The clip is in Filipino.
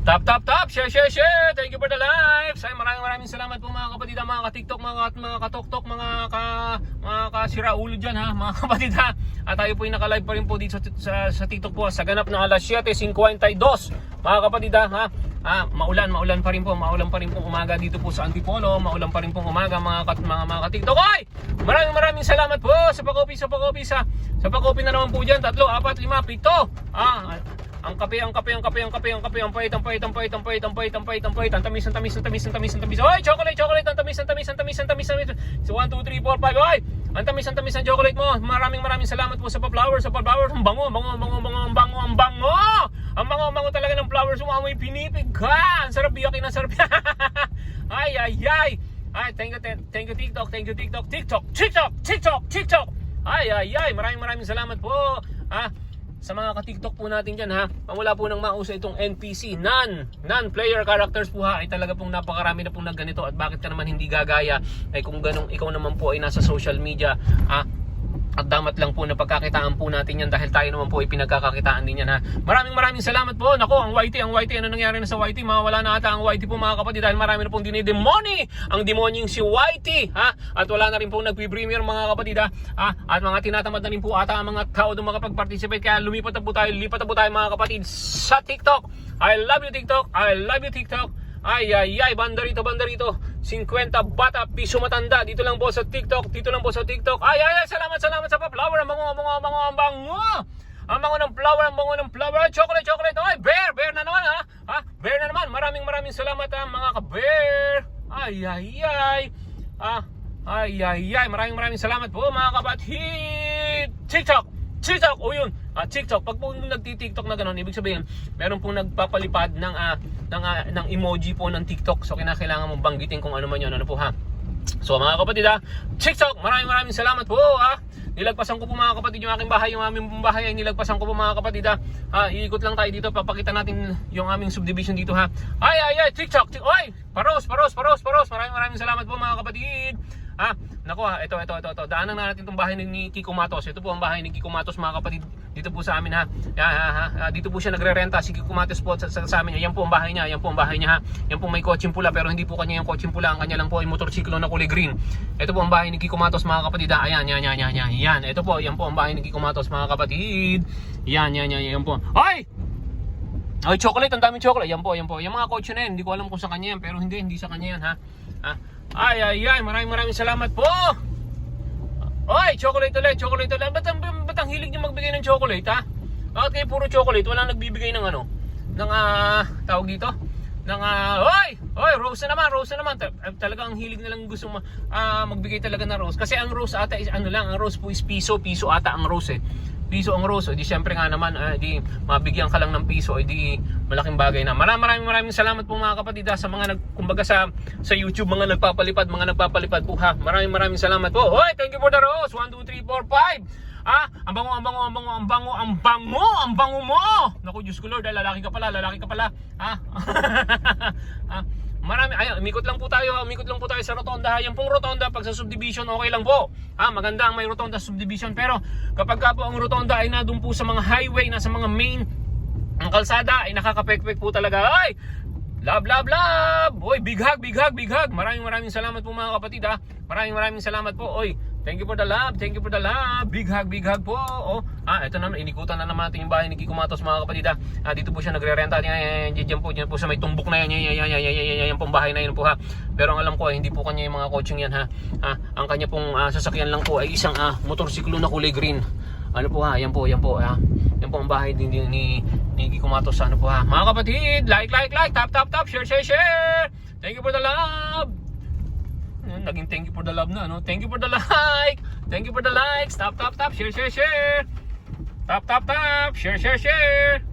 Tap, tap, tap, share, share, share. Thank you for the live. Ay, maraming maraming salamat po mga kapatid, ha, mga ka-TikTok, mga, mga ka-TokTok, mga ka, mga ka-siraulo dyan ha, mga kapatid ha. At tayo po yung naka-live pa rin po dito sa, sa, sa TikTok po sa ganap ng alas 7.52. Mga kapatid ha, ha. Ah, maulan, maulan pa rin po, maulan pa rin po umaga dito po sa Antipolo, maulan pa rin po umaga mga kat, mga mga ka-TikTok. Oy! Maraming maraming salamat po sa pag-copy, sa pag-copy, sa, sa pag-copy na naman po dyan. Tatlo, apat, lima, pito. Ah, ang kape, ang kape, ang kape, ang kape, ang kape, ang pait, ang pait, ang pait, ang pait, ang pait, ang pait, ang pait, ang tamis, ang tamis, ang tamis, ang tamis, ang tamis. Oy, chocolate, chocolate, ang tamis, ang tamis, ang tamis, ang tamis, ang tamis. So 1 2 3 4 5. Oy, ang tamis, ang tamis ng chocolate mo. Maraming maraming salamat po sa pa-flowers, sa pa-flowers. Ang bango, ang bango, ang bango, ang bango, ang bango, ang bango. Ang bango, ang bango talaga ng flowers mo. Amoy pinipig ka. Ang sarap biyakin, ang sarap. ay, ay, ay. Ay, thank you, thank you TikTok, thank you TikTok, TikTok, TikTok, TikTok, TikTok. Ay, ay, ay. Maraming maraming salamat po. Ah, sa mga ka-TikTok po natin dyan ha, wala po nang mausa itong NPC, non, non-player characters po ha, ay talaga pong napakarami na pong nagganito. At bakit ka naman hindi gagaya? Ay kung ganong ikaw naman po ay nasa social media ha, at damat lang po na pagkakitaan po natin yan dahil tayo naman po ay pinagkakakitaan din yan ha. Maraming maraming salamat po. Nako, ang YT, ang YT, ano nangyari na sa YT? Mawala na ata ang YT po mga kapatid dahil marami na pong dinidemoni ang demonying si YT ha. At wala na rin pong nagpi-premiere mga kapatid ha. ha? At mga tinatamad na rin po ata ang mga tao doon makapag-participate kaya lumipat na po tayo, lipat na po tayo mga kapatid sa TikTok. I love you TikTok. I love you TikTok. Ay, ay, ay, banda rito, banda rito. 50 bata, piso matanda. Dito lang po sa TikTok, dito lang po sa TikTok. Ay, ay, ay, salamat, salamat sa pa-flower. Ang bango, ang bango, ang bango, ang bango. Ang bango ng flower, ang bango ng flower. Chocolate, chocolate. Ay, bear, bear na naman ha. Ha? Bear na naman. Maraming maraming salamat ha, mga ka-bear. Ay, ay, ay. Ah, ay, ay, ay. Maraming maraming salamat po, mga kapatid. TikTok, TikTok. O yun, ah, TikTok. Pag po nagti-TikTok na ganun, ibig sabihin, meron pong nagpapalipad ng, ah, ng, ah, ng emoji po ng TikTok. So, kinakailangan mong banggitin kung ano man yun. Ano po ha? So mga kapatid ha, TikTok, maraming maraming salamat po ha. Nilagpasan ko po mga kapatid yung aking bahay, yung aming bahay ay nilagpasan ko po mga kapatid ha. ha iikot lang tayo dito, papakita natin yung aming subdivision dito ha. Ay ay ay, TikTok, tik Oy, paros, paros, paros, paros. Maraming maraming salamat po mga kapatid. Ha, nako ha, ito, ito, ito, ito. Daanan na natin itong bahay ni Kiko Matos. Ito po ang bahay ni Kiko Matos mga kapatid. Dito po sa amin ha. Ha, ha, ha. Dito po siya nagre-renta si Kiko Matos po sa, sa, sa amin. Yan po ang bahay niya, yan po ang bahay niya ha. Yan po may kotseng pula pero hindi po kanya yung kotseng pula. Ang kanya lang po ay motorsiklo na kulay green. Ito po ang bahay ni Kiko Matos mga kapatid. ha. Ayan, yan, yan, yan, yan. Yan, ito po, yan po ang bahay ni Kiko Matos mga kapatid. Yan, yan, yan, yan po. Ay! Ay, chocolate, ang daming chocolate. Yan po, yan po. Yung mga kotse na yan, hindi ko alam kung sa kanya yan, pero hindi, hindi sa kanya yan, ha. ha? Ay, ay, ay, maraming maraming salamat po. Oy, chocolate ulit, chocolate ulit. Ba't ang, ba't ang hilig niyo magbigay ng chocolate, ha? Bakit kayo puro chocolate? Walang nagbibigay ng ano? Ng, ah, tawag dito? Ng, ah, oy! Oy, rose na naman, rose na naman. Ta- Talagang ang hilig nilang gusto ma- ah, magbigay talaga ng rose. Kasi ang rose ata is ano lang, ang rose po is piso, piso ata ang rose eh. Piso ang rose, di syempre nga naman, ah, di mabigyan ka lang ng piso, o di malaking bagay na. Maraming maraming maraming salamat po mga kapatid ha, sa mga nag, kumbaga sa, sa YouTube, mga nagpapalipad, mga nagpapalipad po ha. Maraming maraming salamat po. Hoy, thank you for the rose. 1, 2, 3, 4, 5. Ah, ang bango, ang bango, ang bango, ang bango, ang bango, ang bango mo. Naku, Diyos ko Lord, ah, lalaki ka pala, lalaki ka pala. Ha? ah, marami, ay, umikot lang po tayo, ha, umikot lang po tayo sa rotonda. ha. Yung pong rotonda, pag sa subdivision, okay lang po. Ha, maganda ang may rotonda sa subdivision. Pero kapag ka po ang rotonda ay nadun po sa mga highway, nasa mga main, ang kalsada ay nakakapekpek po talaga. Ay! Love, love, love! Oy, big hug, big hug, big hug! Maraming maraming salamat po mga kapatid ha. Maraming maraming salamat po. Oy, thank you for the love, thank you for the love. Big hug, big hug po. Oh, ah, ito naman, inikutan na naman natin yung bahay ni Kiko Matos mga kapatid ha. Ah, dito po siya nagre-renta. Yan, yan, yan po, yan po sa may tumbok na yan. Yan, yan, yan, yan, yan, yan, yan, pong bahay na yun po ha. Pero ang alam ko ay hindi po kanya yung mga coaching yan ha. Ah, ang kanya pong ah, sasakyan lang po ay isang ah, motorsiklo na kulay green. Ano po ha, yan po, yan po ha. Yan po ang bahay din ni, ni, ni Kiko Matos ano po ha. Mga kapatid, like, like, like, tap, tap, tap, share, share, share. Thank you for the love. Naging thank you for the love na, no? Thank you for the like. Thank you for the likes. Tap, tap, tap, share, share, share. Tap, tap, tap, share, share, share.